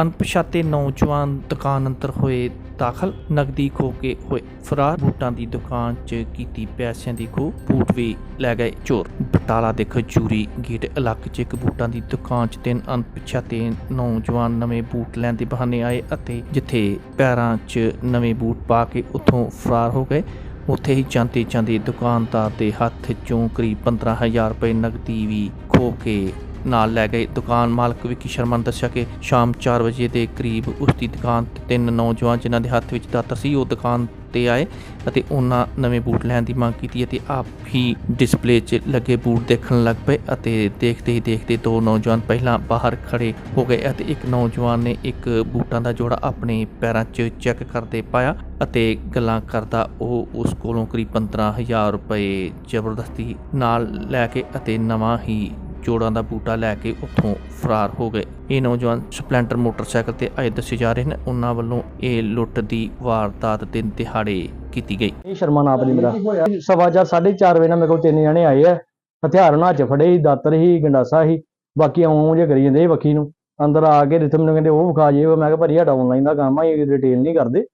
ਅਣਪਛਾਤੇ ਨੌਜਵਾਨ ਦੁਕਾਨ ਅੰਦਰ ਹੋਏ ਦਾਖਲ ਨਗਦੀ ਖੋ ਕੇ ਹੋਏ ਫਰਾਰ ਬੂਟਾਂ ਦੀ ਦੁਕਾਨ 'ਚ ਕੀਤੀ ਪੈਸਿਆਂ ਦੀ ਖੋ, ਬੂਟ ਵੀ ਲੈ ਗਏ ਚੋਰ। ਬਟਾਲਾ ਦੇ ਖਜੂਰੀ ਗੇਟ ਇਲਾਕੇ 'ਚ ਇੱਕ ਬੂਟਾਂ ਦੀ ਦੁਕਾਨ 'ਚ ਤਿੰਨ ਅਣਪਛਾਤੇ ਨੌਜਵਾਨ ਨਵੇਂ ਬੂਟ ਲੈਣ ਦੇ ਬਹਾਨੇ ਆਏ ਅਤੇ ਜਿੱਥੇ ਪੈਰਾਂ 'ਚ ਨਵੇਂ ਬੂਟ ਪਾ ਕੇ ਉੱਥੋਂ ਫਰਾਰ ਹੋ ਗਏ, ਉੱਥੇ ਹੀ ਜਾਂਦੇ ਜਾਂਦੇ ਦੁਕਾਨਦਾਰ ਦੇ ਹੱਥ 'ਚੋਂ ਕਰੀਬ 15000 ਰੁਪਏ ਨਗਦੀ ਵੀ ਖੋ ਕੇ ਨਾਲ ਲੈ ਗਏ। ਦੁਕਾਨ ਮਾਲਕ ਵਿੱਕੀ ਸ਼ਰਮਾ ਨੇ ਦੱਸਿਆ ਕਿ ਸ਼ਾਮ 4 ਵਜੇ ਦੇ ਕਰੀਬ ਉਸ ਦੀ ਦੁਕਾਨ ਤੇ ਤਿੰਨ ਨੌਜਵਾਨ ਜਿਨ੍ਹਾਂ ਦੇ ਹੱਥ ਵਿੱਚ ਦਾਤਰ ਸੀ, ਉਹ ਦੁਕਾਨ ਤੇ ਆਏ ਅਤੇ ਉਹਨਾਂ ਨਵੇਂ ਬੂਟ ਲੈਣ ਦੀ ਮੰਗ ਕੀਤੀ ਅਤੇ ਆਪ ਹੀ ਡਿਸਪਲੇ 'ਚ ਲੱਗੇ ਬੂਟ ਦੇਖਣ ਲੱਗ ਪਏ ਅਤੇ ਦੇਖਦੇ ਹੀ ਦੇਖਦੇ ਦੋ ਨੌਜਵਾਨ ਪਹਿਲਾਂ ਬਾਹਰ ਖੜੇ ਹੋ ਗਏ ਅਤੇ ਇੱਕ ਨੌਜਵਾਨ ਨੇ ਇੱਕ ਬੂਟਾਂ ਦਾ ਜੋੜਾ ਆਪਣੇ ਪੈਰਾਂ 'ਚ ਚੈੱਕ ਕਰਦੇ ਪਾਇਆ ਅਤੇ ਗੱਲਾਂ ਕਰਦਾ ਉਹ ਉਸ ਕੋਲੋਂ ਕਰੀਬ 15000 ਰੁਪਏ ਜ਼ਬਰਦਸਤੀ ਨਾਲ ਲੈ ਕੇ ਅਤੇ ਨਵਾਂ ਹੀ ਜੋੜਾਂ ਦਾ ਬੂਟਾ ਲੈ ਕੇ ਉੱਥੋਂ ਫਰਾਰ ਹੋ ਗਏ। ਇਹ ਨੌਜਵਾਨ ਸਪਲੈਂਡਰ ਮੋਟਰਸਾਈਕਲ ਤੇ ਆਏ ਦੱਸੇ ਜਾ ਰਹੇ ਨੇ ਉਹਨਾਂ ਵੱਲੋਂ ਇਹ ਲੁੱਟ ਦੀ ਵਾਰਦਾਤ ਦਿਨ ਦਿਹਾੜੇ ਕੀਤੀ ਗਈ। ਇਹ ਸ਼ਰਮਾ ਨਾਮ ਨਹੀਂ ਮੇਰਾ। ਸਵਾ ਚਾਰ, ਸਾਢੇ ਵਜੇ ਨਾਲ ਮੇਰੇ ਕੋਲ ਤਿੰਨ ਜਣੇ ਆਏ ਆ। ਹਥਿਆਰ ਉਹਨਾਂ 'ਚ ਫੜੇ ਸੀ, ਦਾਤਰ ਸੀ, ਗੰਡਾਸਾ ਸੀ। ਬਾਕੀ ਆਉਂ ਜੇ ਕਰੀ ਜਾਂਦੇ ਸੀ ਨੂੰ। ਅੰਦਰ ਆ ਕੇ ਰਿਥਮ ਨੂੰ ਕਹਿੰਦੇ, ਉਹ ਵਿਖਾ ਜੇ। ਮੈਂ ਕਿਹਾ, ਭਾਜੀ, ਸਾਡਾ ਆਨਲਾਈਨ ਦਾ ਕੰਮ ਆ ਇਹ ਰਿਟੇਲ ਨਹੀਂ ਕਰਦੇ।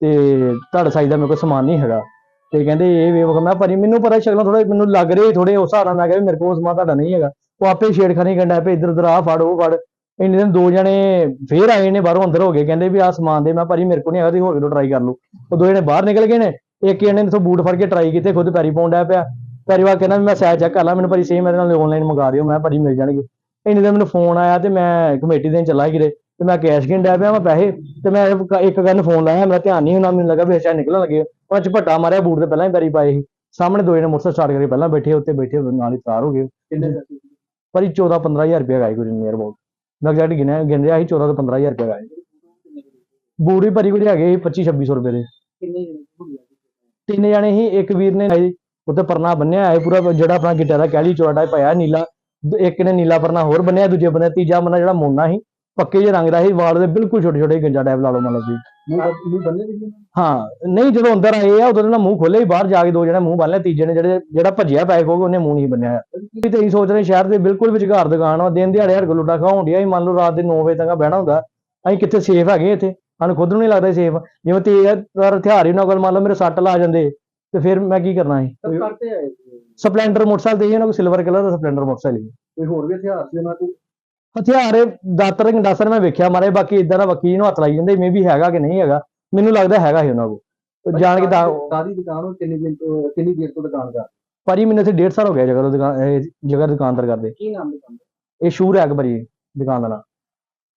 ਤੇ ਤੁਹਾਡੇ ਸਾਈਜ਼ ਦਾ ਮੇਰੇ ਕੋਲ ਸਮਾਨ ਨਹੀਂ ਹੈਗਾ। ਤੇ ਕਹਿੰਦੇ, ਇਹ ਵੇ ਮੈਂ ਭਾਜੀ, ਮੈਨੂੰ ਪਤਾ ਸ਼ਕਲਾਂ ਥੋੜਾ ਮੈਨੂੰ ਲੱਗ ਰਹੇ ਥੋੜੇ ਉਸ ਹਿਸਾਬ ਨਾਲ। ਮੈਂ ਕਿਹਾ ਮੇਰੇ ਕੋਲ ਸਮਾਨ ਤੁਹਾਡਾ ਨਹੀਂ ਹੈਗਾ। ਉਹ ਆਪੇ ਛੇੜਖਾਨੀ ਕਰਨ ਡਿਆ ਪਏ, ਇੱਧਰ ਉੱਧਰ ਆ, ਫੜ, ਉਹ ਫੜ। ਇੰਨੇ ਦਿਨ ਦੋ ਜਣੇ ਫੇਰ ਆਏ ਨੇ, ਬਾਹਰੋਂ ਅੰਦਰ ਹੋ ਗਏ। ਕਹਿੰਦੇ ਵੀ ਆਹ ਸਮਾਨ ਦੇ, ਮੈਂ ਭਾਜੀ ਮੇਰੇ ਕੋਲ ਨਹੀਂ ਹੈਗਾ, ਤੁਸੀਂ ਹੋਰ ਕਿਤੋਂ ਟਰਾਈ ਕਰ ਲਓ। ਉਹ ਦੋ ਜਣੇ ਬਾਹਰ ਨਿਕਲ ਗਏ ਨੇ, ਇੱਕ ਜਣੇ ਨੇ ਤੋਂ ਬੂਟ ਫੜ ਕੇ ਟਰਾਈ ਕੀਤੇ, ਖੁਦ ਪੈਰੀ ਪਾਉਣ ਡਿਆ ਪਿਆ। ਪੈਰੀ ਵਾ ਕਹਿੰਦਾ ਵੀ ਮੈਂ ਸਾਈਜ਼ ਚੈੱਕ ਕਰ ਲਾਂ, ਮੈਨੂੰ ਭਾਜੀ ਸੇਮ ਮੇਰੇ ਨਾਲ ਆਨਲਾਈਨ ਮੰਗਾ ਦਿਓ। ਮੈਂ ਭਾਜੀ ਮਿਲ ਜਾਣਗੇ। ਇੰਨੇ ਦਿਨ ਮੈਨੂੰ ਫੋਨ ਆਇਆ ਤੇ ਮੈਂ ਕਮੇਟੀ ਦੇਣ ਚੱਲਾ ਕਿਰੇ ਤੇ ਮੈਂ ਕੈਸ਼ ਗਿਣ ਡਿਆ ਪਿਆ ਮੈਂ ਪੈਸੇ, ਤੇ ਮੈਂ ਇੱਕ ਇੱਕ ਫੋਨ ਲਾਇਆ, ਮੇਰਾ ਧਿਆਨ ਨਹੀਂ ਹੁੰਦਾ, ਮੈਨੂੰ ਲੱਗਾ ਵੀ ਅੱਛਾ ਨਿਕਲਣ ਲੱਗੇ। ਉਹ ਝਪੱਟਾ ਮਾਰਿਆ, ਬੂਟ ਤੇ ਪਹਿਲਾਂ ਹੀ ਪੈਰੀ ਪਾਏ ਸੀ। ਸਾਹਮਣੇ ਦੋ ਜਣੇ ਮੋਟਰਸਾਈਕਲ ਸਟਾਰਟ ਕਰਕੇ ਪਹਿਲਾਂ ਬੈਠੇ ਉੱਤੇ ਬੈਠੇ, ਨਾਲ ਹੀ ਤਾਰ ਹੋ ਗਏ। ਪਰ 14 15000 ਰੁਪਏ ਗਾਏ ਕੋਈ ਨੀਅਰ ਅਬਾਊਟ ਮੈਂ ਐਗਜ਼ੈਕਟ ਗਿਣਿਆ ਗਿਣ ਰਿਹਾ ਸੀ 14 ਤੋਂ 15000 ਰੁਪਏ ਬੂਟ ਵੀ ਭਰੀ ਕੋਈ ਹੈਗੇ 25 2600 ਰੁਪਏ ਦੇ। ਤਿੰਨ ਜਣੇ ਹੀ ਇੱਕ ਵੀਰ ਨੇ ਉੱਤੇ ਪਰਨਾ ਬੰਨਿਆ ਹੈ ਪੂਰਾ ਜਿਹੜਾ ਆਪਣਾ ਗਿੱਟਾ ਦਾ ਕਹਿਲੀ ਚੌੜਾ ਪਾਇਆ ਨੀਲਾ ਇੱਕ ਨੇ ਨੀਲਾ ਪਰਨਾ ਹੋਰ ਬੰਨਿਆ ਦੂਜੇ ਬੰਨੇ ਤੀਜਾ ਬੰਨਾ ਜਿਹੜਾ ਮੋਨਾ ਸੀ ਪੱਕੇ ਜਿਹੇ ਰੰਗ ਦਾ ਸੀ ਵਾਲ ਦੇ ਬਿਲਕੁਲ ਛੋਟੇ ਛੋਟੇ ਗੰਜਾ ਟਾਈਪ ਲਾ ਲਓ ਮਤਲਬ ਜੀ ਹਾਂ ਨਹੀਂ ਜਦੋਂ ਅੰਦਰ ਆਏ ਆ ਉਦੋਂ ਨਾ ਮੂੰਹ ਖੋਲੇ ਹੀ ਬਾਹਰ ਜਾ ਕੇ ਦੋ ਜਣੇ ਮੂੰਹ ਬੰਨ ਲਿਆ ਤੀਜੇ ਨੇ ਜਿਹੜੇ ਜਿਹੜਾ ਭੱਜਿਆ ਪੈਕ ਹੋ ਗਿਆ ਉਹਨੇ ਮੂੰਹ ਨਹੀਂ ਬੰਨਿਆ ਤੇ ਇਹੀ ਸੋਚ ਰਹੇ ਸ਼ਹਿਰ ਦੇ ਬਿਲਕੁਲ ਵਿਚਕਾਰ ਦੁਕਾਨ ਵਾ ਦਿਨ ਦਿਹਾੜੇ ਹਰ ਲੁੱਟਾ ਖਾਉਣ ਡਿਆ ਸੀ ਮੰਨ ਲਓ ਰਾਤ ਦੇ 9 ਵਜੇ ਤੱਕ ਬਹਿਣਾ ਹੁੰਦਾ। ਅਸੀਂ ਕਿੱਥੇ ਸੇਫ ਹੈਗੇ ਇੱਥੇ? ਸਾਨੂੰ ਖੁਦ ਨੂੰ ਨਹੀਂ ਲੱਗਦਾ ਸੇਫ ਜਿਵੇਂ ਤੇਜ਼ ਹਥਿਆਰ ਹੀ ਨਾ ਕੋਲ ਮੰਨ ਲਓ ਮੇਰੇ ਸੱਟ ਲਾ ਜਾਂਦੇ ਤੇ ਫਿਰ ਮੈਂ ਕੀ ਕਰਨਾ ਸੀ? ਸਪਲੈਂਡਰ ਮੋਟਰਸਾਈਕਲ ਤੇ ਇਹਨਾਂ ਕੋਲ ਸਿਲਵਰ ਕਲਰ ਦਾ ਸਪਲੈਂਡਰ ਮੋਟਰਸਾਈਕਲ ਸੀ। ਕੋਈ ਹੋਰ ਵੀ ਹਥਿਆਰ ਸੀ ਉਹਨਾਂ ਕੋਲ ਹਥਿਆਰ ਦਾਤਰ ਗੰਡਾਸਰ ਮੈਂ ਵੇਖਿਆ ਮਾਰੇ ਬਾਕੀ ਇਦਾਂ ਦਾ ਵਕੀਲ ਨੂੰ ਹੱਥ ਲਾਈ ਜਾਂਦੇ ਮੇ ਵੀ ਹੈਗਾ ਕਿ ਨਹੀਂ ਹੈਗਾ ਮੈਨੂੰ ਲੱਗਦਾ ਹੈਗਾ ਹੀ ਉਹਨਾਂ ਕੋਲ। ਜਾਣ ਕੇ ਤਾਂ ਕਾਦੀ ਦੁਕਾਨ ਉਹ ਕਿੰਨੀ ਦਿਨ ਤੋਂ ਕਿੰਨੀ ਦੇਰ ਤੋਂ ਦੁਕਾਨ ਕਰ ਭਾਜੀ ਮੈਨੂੰ ਇੱਥੇ 1.5 ਸਾਲ ਹੋ ਗਿਆ ਜਗ੍ਹਾ ਤੋਂ ਦੁਕਾਨ ਇਹ ਜਗ੍ਹਾ ਦੁਕਾਨਦਾਰ ਕਰਦੇ। ਕੀ ਨਾਮ ਦੁਕਾਨ ਇਹ ਸ਼ੂਰ ਹੈ ਭਾਜੀ ਦੁਕਾਨ ਦਾ ਨਾਮ